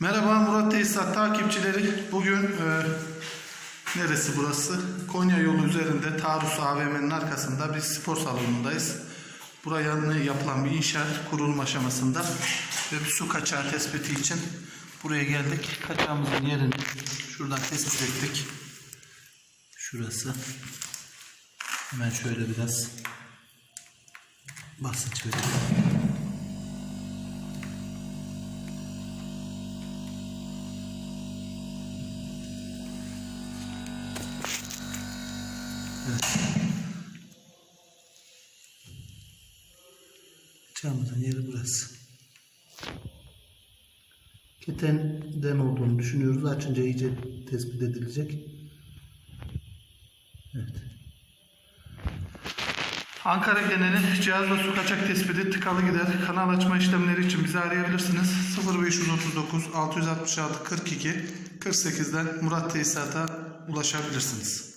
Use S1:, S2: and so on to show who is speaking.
S1: Merhaba Murat Tesisat takipçileri. Bugün e, neresi burası? Konya yolu üzerinde Tarus AVM'nin arkasında bir spor salonundayız. Buraya yapılan bir inşaat kurulum aşamasında ve bir su kaçağı tespiti için buraya geldik. Kaçağımızın yerini şuradan tespit ettik. Şurası. Hemen şöyle biraz basınç verelim. Çamızın yeri burası. Ketenden olduğunu düşünüyoruz. Açınca iyice tespit edilecek. Evet. Ankara geneli cihazla su kaçak tespiti tıkalı gider. Kanal açma işlemleri için bizi arayabilirsiniz. 0539 666 42 48'den Murat Tesisat'a ulaşabilirsiniz.